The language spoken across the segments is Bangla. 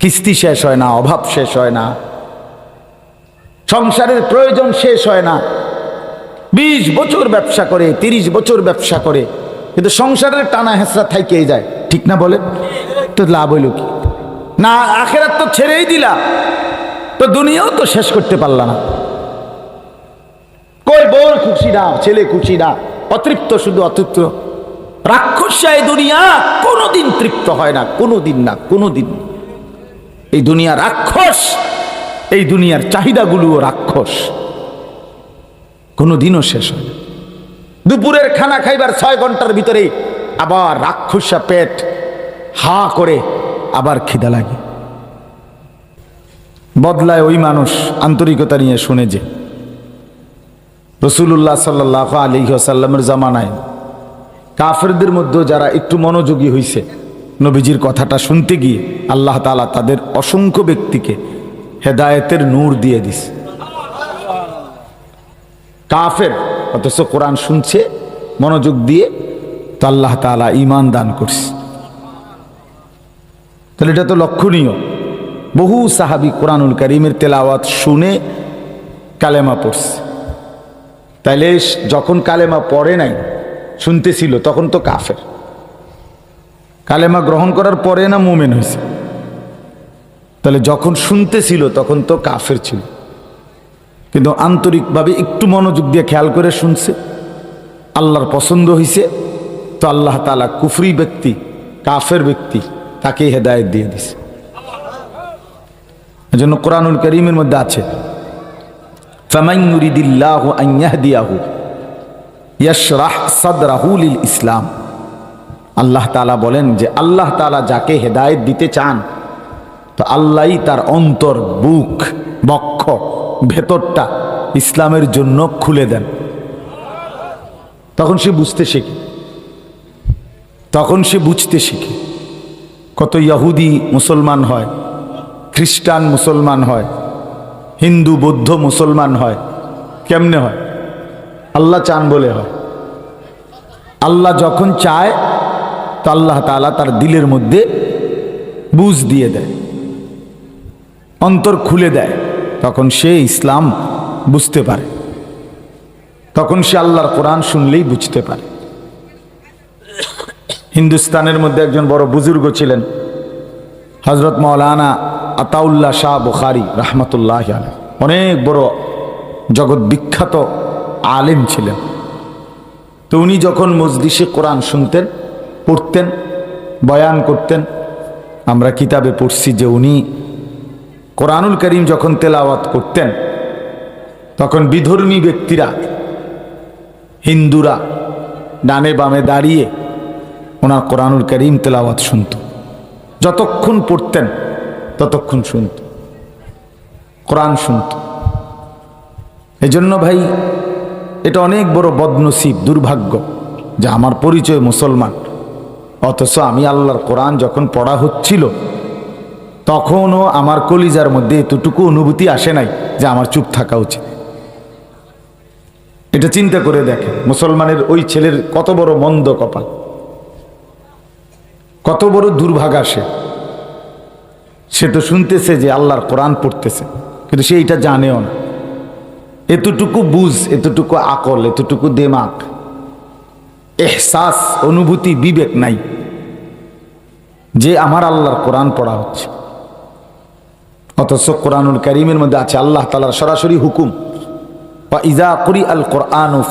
কিস্তি শেষ হয় না, অভাব শেষ হয় না, সংসারের প্রয়োজন শেষ হয় না। বিশ বছর ব্যবসা করে, তিরিশ বছর ব্যবসা করে, কিন্তু সংসারের টানা হেঁচড়া থাইকেই যায়। ঠিক না বলে তো লাভ হইল কি? না, আখেরাত তো ছেড়েই দিলা। তো দুনিয়াও তো শেষ করতে পারলা না। কই বউর খুশি না, ছেলে খুশি না, অতৃপ্ত শুধু অতৃপ্ত। রাক্ষসা এই দুনিয়া কোনোদিন তৃপ্ত হয় না, কোনোদিন না কোনোদিন। না। এই দুনিয়া রাক্ষস, এই দুনিয়ার চাহিদাগুলোও রাক্ষস। কোনোদিনও শেষ হয় দুপুরের খানা খাইবার ছয় ঘণ্টার ভিতরে আবার রাক্ষসা পেট হা করে আবার খিদা লাগে। বদলায় ওই মানুষ আন্তরিকতা নিয়ে শুনে যে রসুল্লাহ সাল্লাহ আলী জামানায় কাফেরদের মধ্যে যারা একটু মনোযোগী হইছে নবীজির কথাটা শুনতে গিয়ে আল্লাহ তালা তাদের অসংখ্য ব্যক্তিকে হেদায়েতের নূর দিয়ে দিস। কাফের, অথচ কোরআন শুনছে, মনোযোগ দিয়ে তো আল্লাহ তালা ইমান দান করছে। তাহলে এটা তো লক্ষণীয়। বহু সাহাবি কোরআনুল করিমের তেলাওয়াত শুনে কালেমা পড়ছে। তাইলে যখন কালেমা পড়ে নাই, শুনতেছিল, তখন তো কাফের। কালেমা গ্রহণ করার পরে না মোমেন হয়েছে। তাহলে যখন শুনতেছিল, তখন তো কাফের ছিল। কিন্তু আন্তরিকভাবে একটু মনোযোগ দিয়ে খেয়াল করে শুনছে। আল্লাহর পছন্দ হয়েছে তো আল্লাহ তালা কুফরি ব্যক্তি, কাফের ব্যক্তি তাকে হেদায়ত দিয়ে দিছে। এজন্য কোরআনুল করিমের মধ্যে আছে ইসলাম। আল্লাহ তালা বলেন যে আল্লাহ তালা যাকে হেদায়েত দিতে চান, তো আল্লাহই তার অন্তর, বুক, বক্ষ, ভেতরটা ইসলামের জন্য খুলে দেন। তখন সে বুঝতে শেখে। তখন সে বুঝতে শিখে। কত ইয়াহুদি মুসলমান হয়, খ্রিস্টান মুসলমান হয়, হিন্দু, বৌদ্ধ মুসলমান হয়, কেমনে হয়? আল্লাহ চান বলে হয়। আল্লাহ যখন চায় তো আল্লাহ তালা তার দিলের মধ্যে বুঝ দিয়ে দেয়, অন্তর খুলে দেয়। তখন সে ইসলাম বুঝতে পারে। তখন সে আল্লাহর কোরআন শুনলেই বুঝতে পারে। হিন্দুস্তানের মধ্যে একজন বড় বুজুর্গ ছিলেন হজরত মৌলানা আতাউল্লাহ শাহ বুখারি রহমতুল্লাহ আলহ অনেক বড় জগৎ বিখ্যাত আলেম ছিলেন। তো উনি যখন মজলিসে কোরআন শুনতেন পড়তেন, বয়ান করতেন। আমরা কিতাবে পড়ছি যে উনি কোরআনুল করিম যখন তেলাওয়াত করতেন, তখন বিধর্মী ব্যক্তিরা, হিন্দুরা ডানে বামে দাঁড়িয়ে ওনার কোরআনুল করিম তেলাওয়াত শুনত। যতক্ষণ পড়তেন, ততক্ষণ শুনত। কোরআন শুনত। এজন্য ভাই, এটা অনেক বড় বদনসিব, দুর্ভাগ্য যে আমার পরিচয় মুসলমান। অথচ আমি আল্লাহর কোরআন যখন পড়া হচ্ছিল, তখনও আমার কলিজার মধ্যে এতটুকু অনুভূতি আসে নাই যে আমার চুপ থাকা উচিত। এটা চিন্তা করে দেখে মুসলমানের ওই ছেলের কত বড় মন্দ কপাল, কত বড় দুর্ভাগ আসে সে তো শুনতেছে যে আল্লাহর কোরআন পড়তেছে, কিন্তু সে এটা জানেও না। এতটুকু বুঝ, এতটুকু আকল, এতটুকু দেমাক এহসাস, অনুভূতি, বিবেক নাই। যে আমার আল্লাহর কোরআন পড়া হচ্ছে। অথচ কোরআনুল করিমের মধ্যে আছে আল্লাহ তালার সরাসরি হুকুম। বা ইজা করি আল কোরআন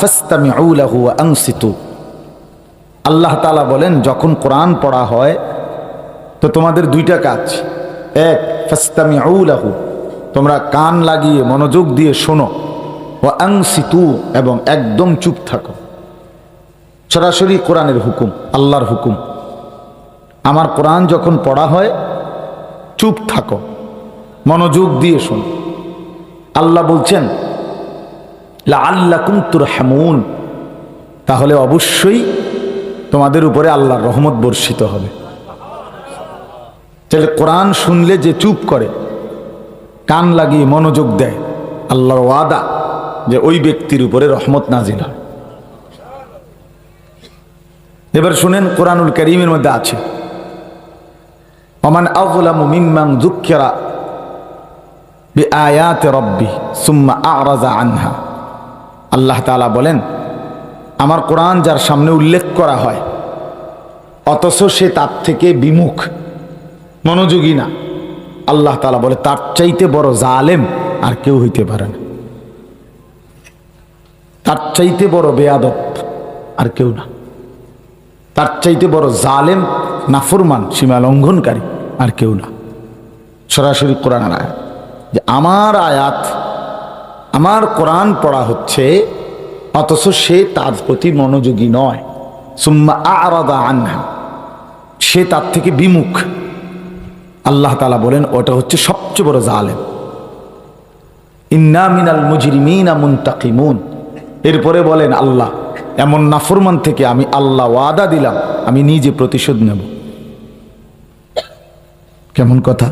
আল্লাহ তালা বলেন, যখন কোরআন পড়া হয়, তো তোমাদের দুইটা কাজ। এক ফাস্তামি আউলাহু তোমরা কান লাগিয়ে মনোযোগ দিয়ে শোনো। ও আংসিতু এবং একদম চুপ থাকো। সরাসরি কোরআনের হুকুম, আল্লাহর হুকুম। আমার কোরআন যখন পড়া হয়, চুপ থাকো, মনোযোগ দিয়ে শোনো। আল্লাহ বলছেন আল্লাহ তুর হেমুন তাহলে অবশ্যই তোমাদের উপরে আল্লাহর রহমত বর্ষিত হবে। তাহলে কোরআন শুনলে যে চুপ করে, কান লাগিয়ে মনোযোগ দেয়, আল্লাহর ওয়াদা যে ওই ব্যক্তির উপরে রহমত নাজিল হয় এবার শুনেন কোরআনুল করিমের মধ্যে আছে। ওমান আযলামু মিম্মান যুক্কিরা বিআয়াতি রাব্বি সুম্মা আ'রাযা আনহা। আল্লাহ তাআলা বলেন, আমার কোরআন যার সামনে উল্লেখ করা হয়, অথচ সে তার থেকে বিমুখ, মনোযোগী না। আল্লাহ তাআলা বলে, তার চাইতে বড় জালেম আর কেউ হইতে পারে না। তার চাইতে বড় বেয়াদব আর কেউ না। তার চাইতে বড় জালেম, নাফরমান, সীমা লঙ্ঘনকারী, আর কেউ না। সরাসরি কোরআনের আয়াত যে আমার আয়াত, আমার কোরআন পড়া হচ্ছে, অথচ সে তার প্রতি মনোযোগী নয়। সুম্মা আরাদা আনহা। সে তার থেকে বিমুখ। আল্লাহ তালা বলেন, ওটা হচ্ছে সবচেয়ে বড় জালেম। ইন্না মিনাল মুজরিমিনা মুনতাকিমুন। এরপরে বলেন আল্লাহ এমন নাফরমান থেকে আমি আল্লাহ ওয়াদা দিলাম, আমি নিজে প্রতিশোধ নেব। কেমন কথা?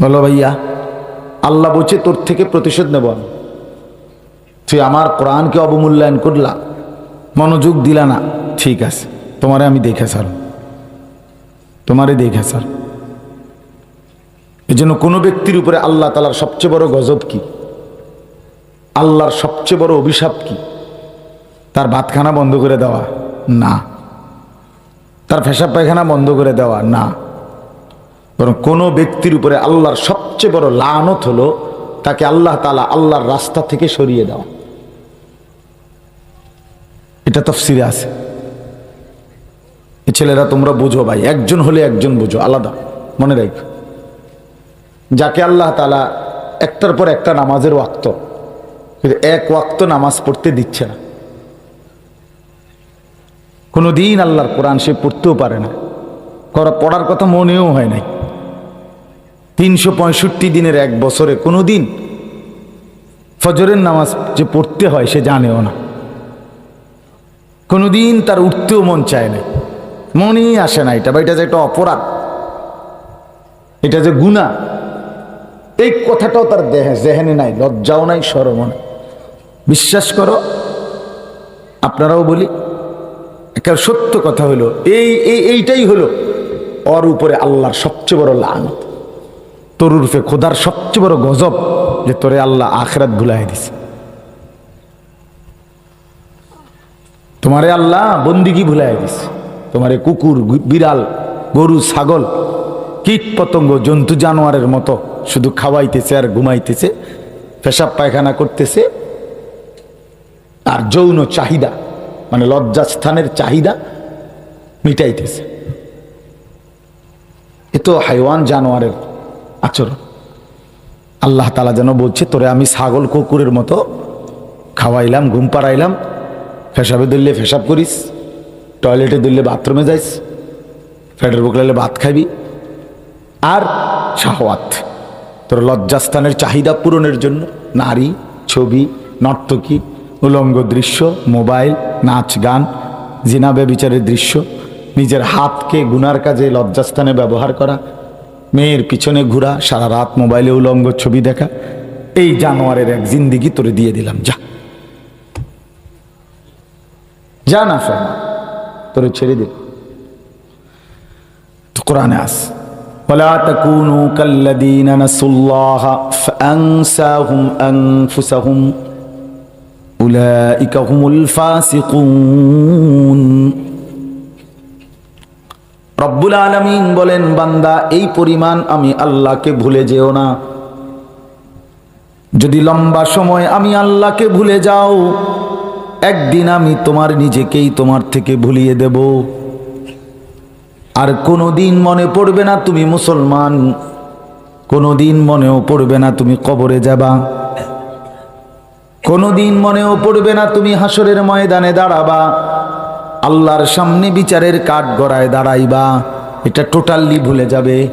বলো ভাইয়া, আল্লাহ বলছে তোর থেকে প্রতিশোধ নেব আমি। তুই আমার কোরআনকে অবমূল্যায়ন করলা, মনোযোগ দিলা না, ঠিক আছে, তোমারে আমি দেখে স্যার তোমারে দেখে স্যার এই জন্য কোনো ব্যক্তির উপরে আল্লাহ তালার সবচেয়ে বড় গজব কি? আল্লাহর সবচেয়ে বড় অভিশাপ কি? তার ভাতখানা বন্ধ করে দেওয়া? না। তার ফেসাব পায়খানা বন্ধ করে দেওয়া? না। বরং কোনো ব্যক্তির উপরে আল্লাহর সবচেয়ে বড় লানত হলো তাকে আল্লাহ তালা আল্লাহর রাস্তা থেকে সরিয়ে দেওয়া। এটা তফসিরে আছে। ছেলেরা তোমরা বুঝো ভাই, একজন হলে একজন বুঝো, আলাদা। মনে রাখো যাকে আল্লাহ তালা একটার পর একটা নামাজের ওয়াক্ত এক ওয়াক্ত নামাজ পড়তে দিচ্ছে না। কোনো দিন আল্লাহর কোরআন সে পড়তেও পারে না। করা পড়ার কথা মনেও হয় নাই। তিনশো পঁয়ষট্টি দিনের এক বছরে কোনো দিন ফজরের নামাজ যে পড়তে হয় সে জানেও না। কোনো দিন তার উঠতেও মন চায় না। মনেই আসে না এটা, বা এটা যে একটা অপরাধ, এটা যে গুণা এই কথাটাও তার দেহে, জেহেনে নাই, লজ্জাও নাই সরমও নাই। বিশ্বাস করো, আপনারাও বলি একটা সত্য কথা হলো, এই এই, এইটাই হলো ওর উপরে আল্লাহর সবচেয়ে বড় লানত। তোর রূপে খোদার সবচেয়ে বড় গজব যে তোরে আল্লাহ আখরাত ভুলাই দিছে। তোমারে আল্লাহ বন্দিগি ভুলাই দিছে। তোমারে কুকুর বিড়াল, গরু, ছাগল, কীট পতঙ্গ, জন্তু, জানোয়ারের মতো শুধু খাওয়াইতেছে আর ঘুমাইতেছে, পেশাব পায়খানা করতেছে, আর যৌন চাহিদা মানে লজ্জাস্থানের চাহিদা মিটাইতেছে। এ তো হাইওয়ান জানোয়ারের আচরণ। আল্লাহ তালা যেন বলছে, তোরে আমি ছাগল কুকুরের মতো খাওয়াইলাম, ঘুম পাড়াইলাম ফেসাবে ধরলে ফেসাব করিস, টয়লেটে ধরলে বাথরুমে যাইস, ফ্যাটের বুকলালে ভাত খাবি আর শাহওয়াত, তোর লজ্জাস্থানের চাহিদা পূরণের জন্য নারী, ছবি, নর্তকী উলঙ্গ দৃশ্য মোবাইল নাচ গান জিনাবে বিচারের দৃশ্য নিজের হাতকে গুনার কাজে লজ্জাস্থানে ব্যবহার করা মেয়ের পিছনে ঘোরা সারা রাত মোবাইলে উলঙ্গ ছবি দেখা এই জানোয়ারের এক জিন্দিগি তোরে দিয়ে দিলাম যা যা না ফের তোরে ছেড়ে দিল তো কোরআনে আস ولا تكونوا كالذين نسوا الله فأنساهم أنفسهم أولئك هم الفاسقون রব্বুল আলমিন বলেন বান্দা এই পরিমাণ আমি আল্লাহকে ভুলে যেও না যদি লম্বা সময় আমি আল্লাহকে ভুলে যাও একদিন আমি তোমার নিজেকেই তোমার থেকে ভুলিয়ে দেব আর কোনোদিন মনে পড়বে না তুমি মুসলমান কোনোদিন মনেও পড়বে না তুমি কবরে যাবা কোনোদিন মনেও পড়বে না তুমি হাসরের ময়দানে দাঁড়াবা। আল্লাহর সামনে বিচারের কাঠ গড়ায় দাঁড়াইবা। এটা টোটালি ভুলে যাবে।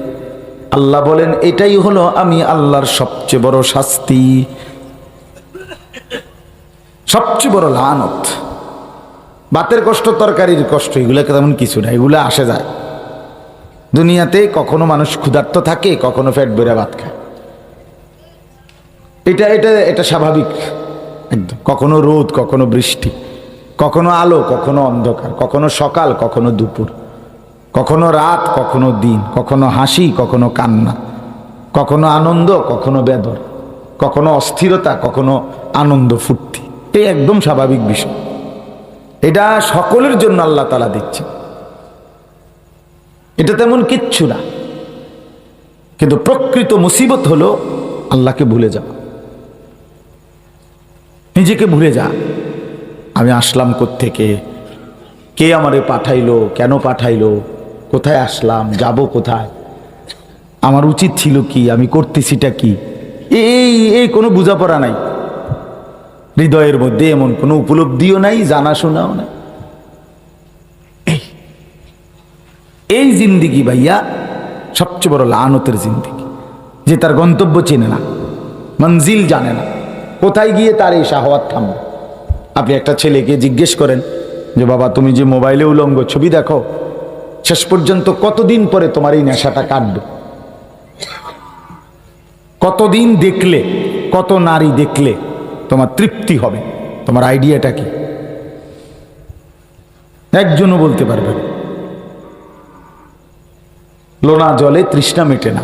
আল্লাহ বলেন, এটাই হলো আমি আল্লাহর সবচেয়ে বড় শাস্তি। সবচেয়ে বড় লানত। বাতের কষ্ট, তরকারির কষ্ট এগুলো তেমন কিছু না, এগুলো আসে যায়। দুনিয়াতে কখনো মানুষ ক্ষুধার্ত থাকে, কখনো ফ্যাট বেড়ে ভাত খায়। এটা এটা এটা স্বাভাবিক। একদম কখনো রোদ, কখনো বৃষ্টি, কখনো আলো, কখনো অন্ধকার, কখনো সকাল, কখনো দুপুর, কখনো রাত, কখনো দিন, কখনো হাসি, কখনো কান্না, কখনো আনন্দ, কখনো বেদর, কখনো অস্থিরতা, কখনো আনন্দ ফুর্তি। এই একদম স্বাভাবিক বিষয়। এটা সকলের জন্য আল্লাহ তালা দিচ্ছে এটা তেমন কিচ্ছু না। কিন্তু প্রকৃত মুসিবত হলো আল্লাহকে ভুলে যাওয়া। নিজেকে ভুলে যা। আমি আসলাম থেকে কে আমারে পাঠাইলো? কেন পাঠাইলো? কোথায় আসলাম? যাব কোথায়? আমার উচিত ছিল কি? আমি করতেছিটা কি? এই এই কোনো বোঝাপড়া নাই। হৃদয়ের মধ্যে এমন কোনো উপলব্ধিও নাই, জানাশোনাও নাই। এই- জিন্দিগি ভাইয়া সবচেয়ে বড় লানতের জিন্দিগি। যে তার গন্তব্য চেনে না, মঞ্জিল জানে না। কোথায় গিয়ে তার এই শাহওয়াত থামবে আপনি একটা ছেলেকে জিজ্ঞেস করেন যে, বাবা, তুমি যে মোবাইলে উলঙ্গ, ছবি দেখো, শেষ পর্যন্ত কতদিন পরে তোমার এই নেশাটা কাটবে? কতদিন দেখলে, কত নারী দেখলে তোমার তৃপ্তি হবে? তোমার আইডিয়াটা কি? একজনও বলতে পারবে লোনা জলে তৃষ্ণা মেটে না।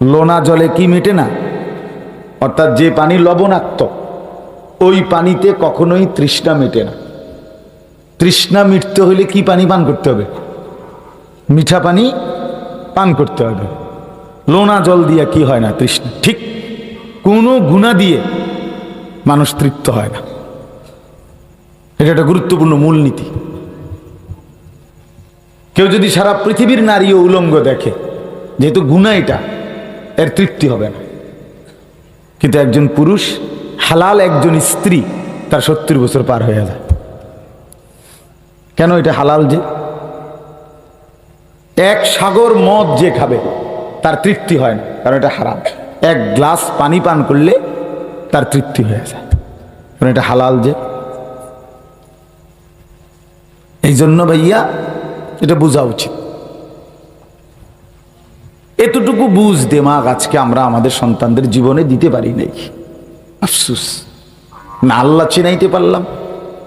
লোনা জলে কি মেটে না? অর্থাৎ যে পানি লবণাক্ত, ওই পানিতে কখনোই তৃষ্ণা মেটে না। তৃষ্ণা মিটতে হলে কি পানি পান করতে হবে? মিঠা পানি পান করতে হবে। লোনা জল দিয়া কি হয় না তৃষ্ণা? ঠিক কোনো গুণা দিয়ে মানুষ তৃপ্ত হয় না। এটা একটা গুরুত্বপূর্ণ মূলনীতি। কেউ যদি সারা পৃথিবীর নারী ও উলঙ্গ দেখে, যেহেতু গুণা এটা, এর তৃপ্তি হবে না। কিন্তু একজন পুরুষ, হালাল একজন স্ত্রী, তার সত্তর বছর পার হয়ে যায়। কেন এটা হালাল যে? এক সাগর মদ যে খাবে, তার তৃপ্তি হয় না, কারণ এটা হারাম। এক গ্লাস পানি পান করলে তার তৃপ্তি হয়ে যায়। কারণ এটা হালাল যে? এই জন্য ভাইয়া, এটা বোঝা উচিত। এতটুকু বুঝ দেমাগ আজকে আমরা আমাদের সন্তানদের জীবনে দিতে পারি নাই। আফসুস। না আল্লাহ চিনাইতে পারলাম,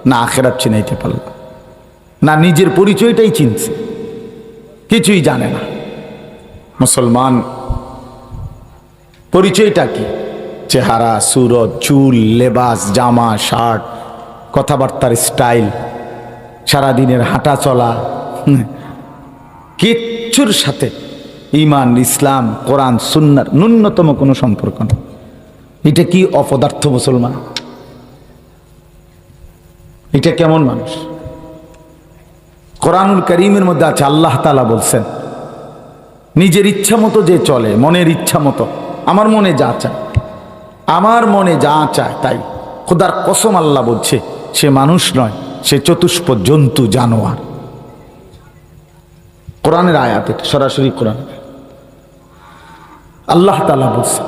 না আখেরাত চিনাইতে পারলাম। না নিজের পরিচয়টাই চিনছে। কিছুই জানে না। মুসলমান, পরিচয়টা কি? চেহারা, সুরত, চুল, লেবাস, জামা, শার্ট, কথাবার্তার স্টাইল, সারাদিনের হাঁটা চলা, কিচ্ছুর সাথে ইমান ইসলাম, কোরআন সুন্নার ন্যূনতম কোনো সম্পর্ক নেই। এটা কি অপদার্থ মুসলমান? এটা কেমন মানুষ? কোরআনুল করিমের মধ্যে আছে, আল্লাহ তালা বলছেন, নিজের ইচ্ছা মতো যে চলে, মনের ইচ্ছা মতো, আমার মনে যা চায়, আমার মনে যা চায় তাই। খোদার কসম আল্লাহ বলছে, সে মানুষ নয়, সে চতুষ্প জন্তু জানোয়ার। কোরআনের আয়াত সরাসরি কোরআন। আল্লাহ তালা বলছে,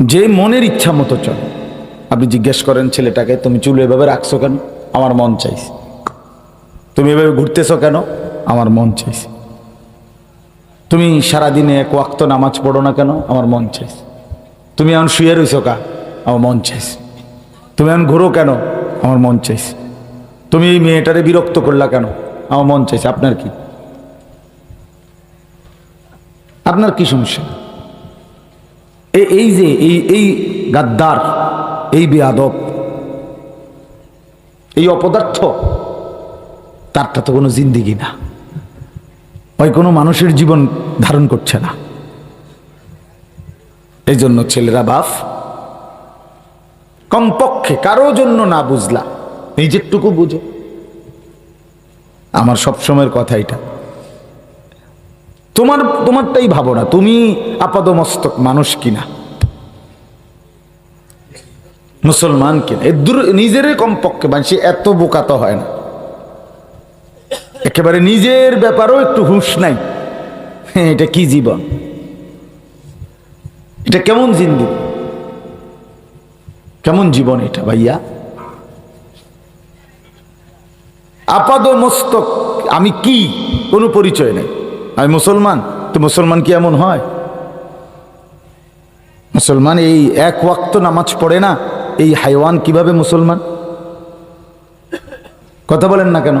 যে মনের ইচ্ছা মতো চলে। আপনি জিজ্ঞেস করেন, ছেলেটাকে তুমি চুল এভাবে রাখছো কেন? আমার মন চাইছে। তুমি এভাবে ঘুরতেছো কেন? আমার মন চাইছে। তুমি সারাদিনে এক ওয়াক্ত নামাজ পড়ো না কেন? আমার মন চাইছে। তুমি এখন শুয়ে রইছো কা? আমার মন চাইছে। তুমি এখন ঘুরো কেন? আমার মন চাইছে। তুমি এই মেয়েটারে বিরক্ত করলা কেন? আমার মন চাইছে। আপনার কি? আপনার কি সমস্যা? এই যে, এই এই গাদ্দার, এই বেয়াদব, এই অপদার্থ, তারটা তো কোনো জিন্দিগি না। ওই কোনো মানুষের জীবন ধারণ করছে না। এই জন্য ছেলেরা বাপ কমপক্ষে কারও জন্য না বুঝলা, নিজেরটুকু বুঝো। আমার সবসময়ের কথা এটা। তোমার তোমারটাই ভাবো না তুমি আপাদমস্তক মানুষ কিনা? মুসলমান কিনা? দূর নিজেরই কমপক্ষে মানুষ এত বোকা তো হয় না। একেবারে নিজের ব্যাপারেও একটু হুঁশ নাই। হ্যাঁ, এটা কি জীবন? এটা কেমন জিন্দি কেমন জীবন এটা ভাইয়া? আপাদ মস্তক আমি কি? কোনো পরিচয় নেই। আমি মুসলমান, তো মুসলমান কি এমন হয়? মুসলমান এই এক ওয়াক্ত নামাজ পড়ে না, এই হাইওয়ান কীভাবে মুসলমান? কথা বলেন না কেন?